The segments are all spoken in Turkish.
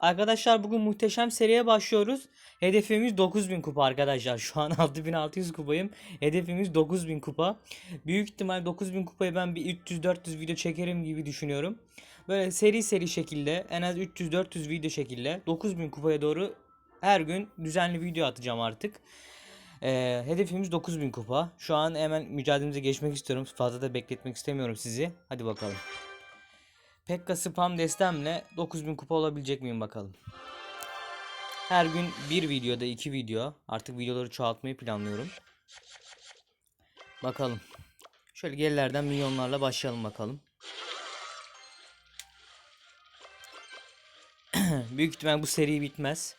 Arkadaşlar bugün muhteşem seriye başlıyoruz. Hedefimiz 9000 kupa arkadaşlar. Şu an 6600 kupayım. Hedefimiz 9000 kupa. Büyük ihtimal 9000 kupayı ben bir 300-400 video çekerim gibi düşünüyorum. Böyle seri seri şekilde en az 300-400 video şekilde 9000 kupaya doğru her gün düzenli video atacağım artık. Ee, hedefimiz 9000 kupa. Şu an hemen mücadelemize geçmek istiyorum. Fazla da bekletmek istemiyorum sizi. Hadi bakalım. Pekka spam destemle 9000 kupa olabilecek miyim bakalım. Her gün bir videoda iki video. Artık videoları çoğaltmayı planlıyorum. Bakalım. Şöyle gerilerden milyonlarla başlayalım bakalım. Büyük ihtimal bu seri bitmez.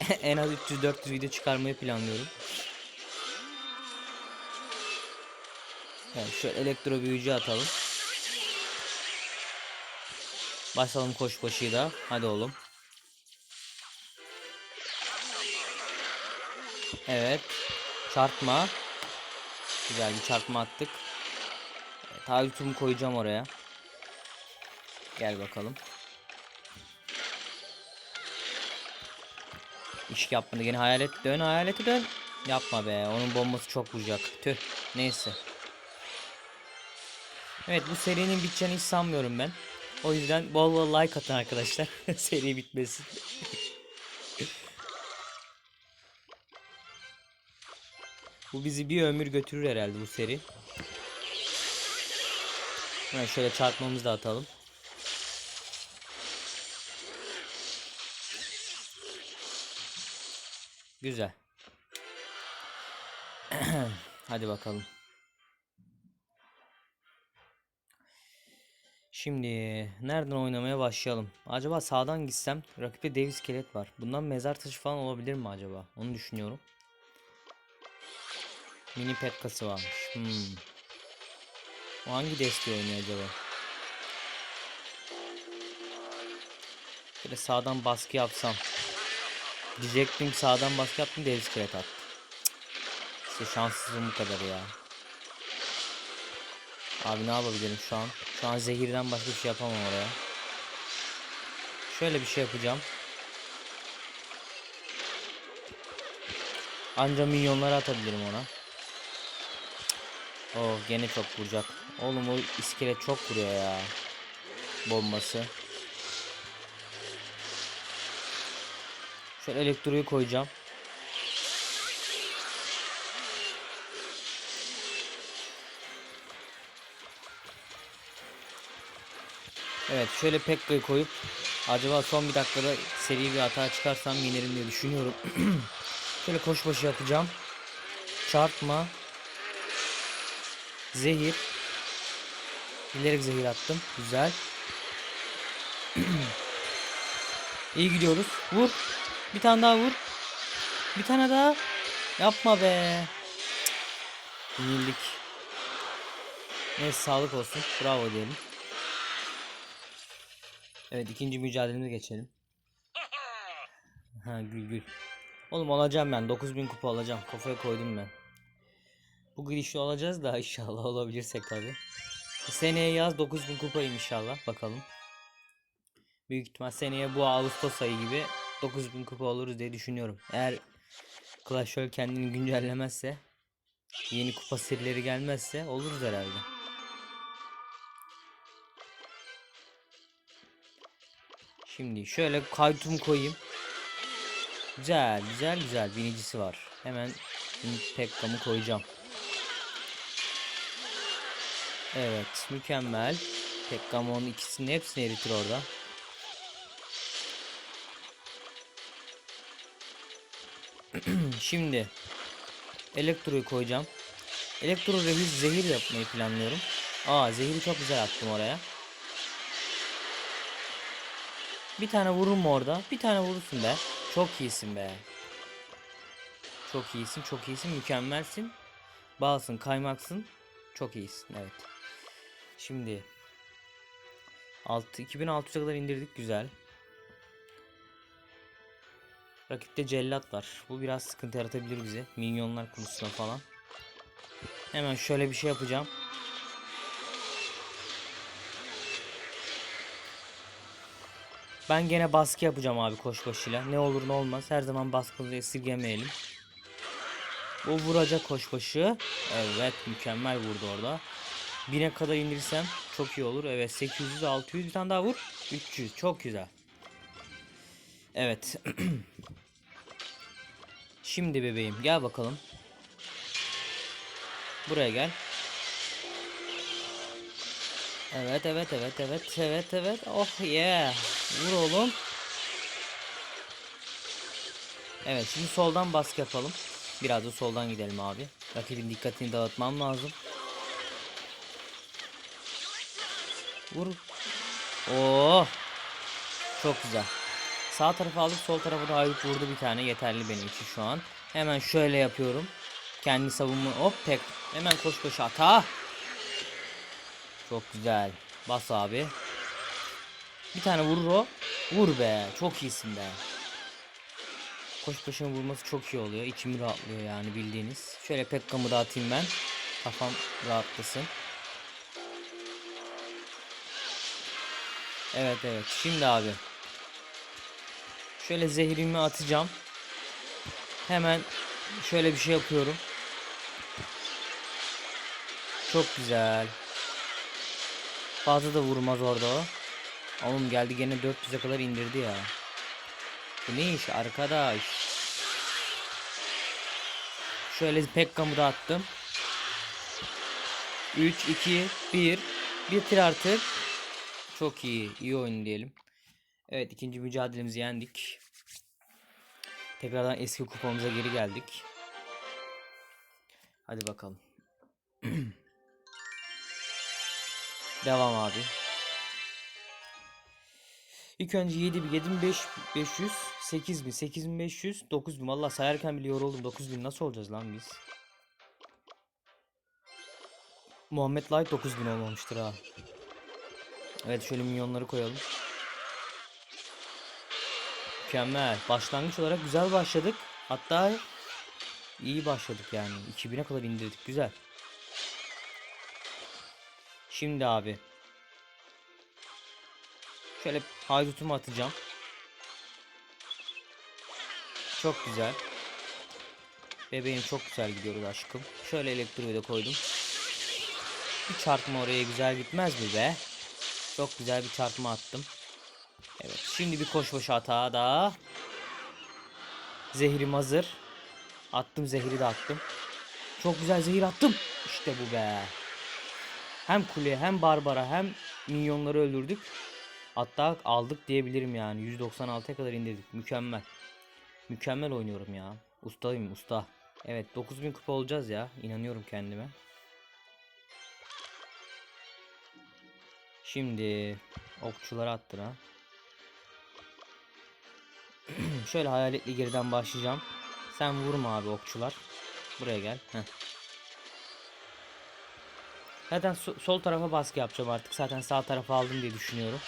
en az 300-400 video çıkarmayı planlıyorum. Evet, şöyle elektro büyücü atalım. Başlayalım koş koşuyu da. Hadi oğlum. Evet. Çarpma. Güzel bir çarpma attık. Evet, taahhütümü koyacağım oraya. Gel bakalım. İş yapmadı. Yine hayalet dön. Hayaleti dön. Yapma be. Onun bombası çok vuracak. Tüh. Neyse. Evet bu serinin biteceğini hiç sanmıyorum ben. O yüzden bol bol like atın arkadaşlar. Seri bitmesin. bu bizi bir ömür götürür herhalde bu seri. Hemen şöyle çarpmamızı da atalım. Güzel. Hadi bakalım. Şimdi nereden oynamaya başlayalım? Acaba sağdan gitsem rakipte dev iskelet var. Bundan mezar taşı falan olabilir mi acaba? Onu düşünüyorum. Mini petkası varmış. Hmm. O hangi desteği oynuyor acaba? Böyle sağdan baskı yapsam. Diyecektim sağdan baskı yaptım dev iskelet attı. İşte şanssızım bu kadar ya. Abi ne yapabilirim şu an? Şu an zehirden başka bir şey yapamam oraya. Şöyle bir şey yapacağım. Anca milyonları atabilirim ona. Oh gene çok vuracak. Oğlum o iskelet çok vuruyor ya. Bombası. Şöyle elektroyu koyacağım. Evet şöyle Pekka'yı koyup acaba son bir dakikada seri bir hata çıkarsam yenerim diye düşünüyorum. şöyle koş başı yapacağım. Çarpma. Zehir. Bilerek zehir attım. Güzel. İyi gidiyoruz. Vur. Bir tane daha vur. Bir tane daha. Yapma be. Yenildik. Neyse sağlık olsun. Bravo diyelim. Evet ikinci mücadelemize geçelim. Ha gül gül. Oğlum alacağım ben 9000 kupa alacağım. Kafaya koydum ben. Bu girişli olacağız da inşallah olabilirsek tabi. Seneye yaz 9000 kupayım inşallah bakalım. Büyük ihtimal seneye bu Ağustos ayı gibi 9000 kupa oluruz diye düşünüyorum. Eğer Clash Royale kendini güncellemezse yeni kupa serileri gelmezse oluruz herhalde. Şimdi şöyle kaytumu koyayım. Güzel güzel güzel binicisi var. Hemen Pekka'mı koyacağım. Evet mükemmel. Pekka'm onun ikisini hepsini eritir orada. Şimdi elektroyu koyacağım. Elektro rehiz zehir yapmayı planlıyorum. Aa zehiri çok güzel attım oraya. Bir tane vurur mu orada? Bir tane vurursun be. Çok iyisin be. Çok iyisin, çok iyisin, mükemmelsin. Balsın, kaymaksın. Çok iyisin, evet. Şimdi 6 2600'e kadar indirdik güzel. Rakipte cellat var. Bu biraz sıkıntı yaratabilir bize. Minyonlar konusunda falan. Hemen şöyle bir şey yapacağım. Ben gene baskı yapacağım abi koşbaşıyla. Ne olur ne olmaz. Her zaman baskımızı esirgemeyelim. Bu vuracak koşbaşı. Evet mükemmel vurdu orada. 1000'e kadar indirsem çok iyi olur. Evet 800 600 bir tane daha vur. 300 çok güzel. Evet. Şimdi bebeğim gel bakalım. Buraya gel. Evet evet evet evet evet evet. Oh yeah. Vur oğlum. Evet şimdi soldan baskı yapalım. Biraz da soldan gidelim abi. Rakibin dikkatini dağıtmam lazım. Vur. Oo. Çok güzel. Sağ tarafa aldık sol tarafa da Haydut vurdu bir tane yeterli benim için şu an. Hemen şöyle yapıyorum. Kendi savunma hop tek. Hemen koş koş ata. Çok güzel. Bas abi. Bir tane vurur o. Vur be. Çok iyisin be. Koş başına vurması çok iyi oluyor. İçim rahatlıyor yani bildiğiniz. Şöyle Pekka'mı da atayım ben. Kafam rahatlasın. Evet evet. Şimdi abi. Şöyle zehrimi atacağım. Hemen şöyle bir şey yapıyorum. Çok güzel. Fazla da vurmaz orada o. Oğlum geldi gene 400'e kadar indirdi ya. Bu ne iş arkadaş? Şöyle Pekka'mı da attım. 3, 2, 1. Bitir artık. Çok iyi. iyi oyun diyelim. Evet ikinci mücadelemizi yendik. Tekrardan eski kupamıza geri geldik. Hadi bakalım. Devam abi. İlk önce 7 bin, 7500, 8000, 8500, 9000. Valla sayarken bile yoruldum. 9000 nasıl olacağız lan biz? Muhammed Light 9000 olmamıştır ha. Evet şöyle milyonları koyalım. Mükemmel. Başlangıç olarak güzel başladık. Hatta iyi başladık yani. 2000'e kadar indirdik. Güzel. Şimdi abi. Şöyle haydutumu atacağım. Çok güzel. Bebeğim çok güzel gidiyoruz aşkım. Şöyle elektriği de koydum. Bir çarpma oraya güzel gitmez mi be? Çok güzel bir çarpma attım. Evet şimdi bir koş boş hata daha. Zehrim hazır. Attım zehri de attım. Çok güzel zehir attım. İşte bu be. Hem kule hem barbara hem minyonları öldürdük. Hatta aldık diyebilirim yani. 196'ya kadar indirdik. Mükemmel. Mükemmel oynuyorum ya. Ustayım usta. Evet 9000 kupa olacağız ya. İnanıyorum kendime. Şimdi okçuları attır ha. Şöyle hayaletli geriden başlayacağım. Sen vurma abi okçular. Buraya gel. Heh. Zaten so- sol tarafa baskı yapacağım artık. Zaten sağ tarafa aldım diye düşünüyorum.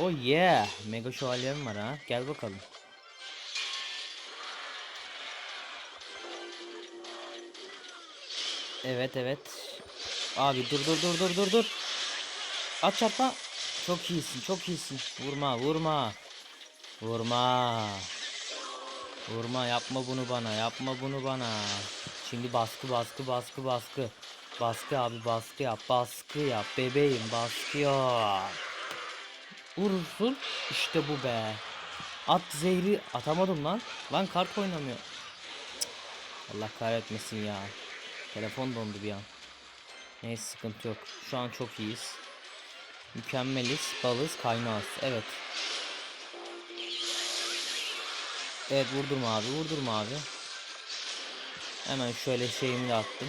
Oh yeah. Mega şövalyem var ha. Gel bakalım. Evet evet. Abi dur dur dur dur dur dur. At çarpma. Çok iyisin çok iyisin. Vurma vurma. Vurma. Vurma yapma bunu bana yapma bunu bana. Şimdi baskı baskı baskı baskı. Baskı abi baskı yap baskı yap bebeğim baskı yap. Vurursun işte bu be. At zehri atamadım lan. Lan kart oynamıyor. Cık. Allah kahretmesin ya. Telefon dondu bir an. Neyse sıkıntı yok. Şu an çok iyiyiz. Mükemmeliz. Balız kaynağız. Evet. Evet vurdurma abi. Vurdurma abi. Hemen şöyle şeyimi de attım.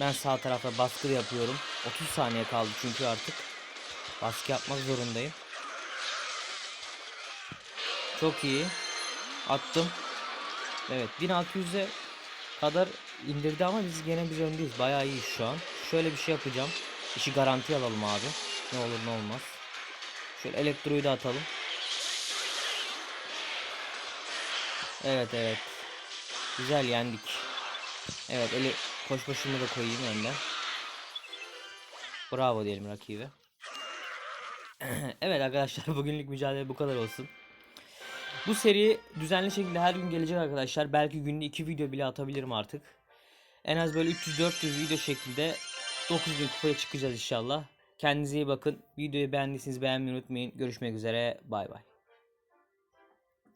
Ben sağ tarafa baskı yapıyorum. 30 saniye kaldı çünkü artık. Baskı yapmak zorundayım. Çok iyi. Attım. Evet 1600'e kadar indirdi ama biz gene biz öndeyiz. Bayağı iyi şu an. Şöyle bir şey yapacağım. İşi garanti alalım abi. Ne olur ne olmaz. Şöyle elektroyu da atalım. Evet evet. Güzel yendik. Evet eli koş başımı da koyayım önden. Bravo diyelim rakibe. evet arkadaşlar bugünlük mücadele bu kadar olsun. Bu seri düzenli şekilde her gün gelecek arkadaşlar. Belki günde 2 video bile atabilirim artık. En az böyle 300-400 video şekilde 9000 kupaya çıkacağız inşallah. Kendinize iyi bakın. Videoyu beğendiyseniz beğenmeyi unutmayın. Görüşmek üzere. Bay bay.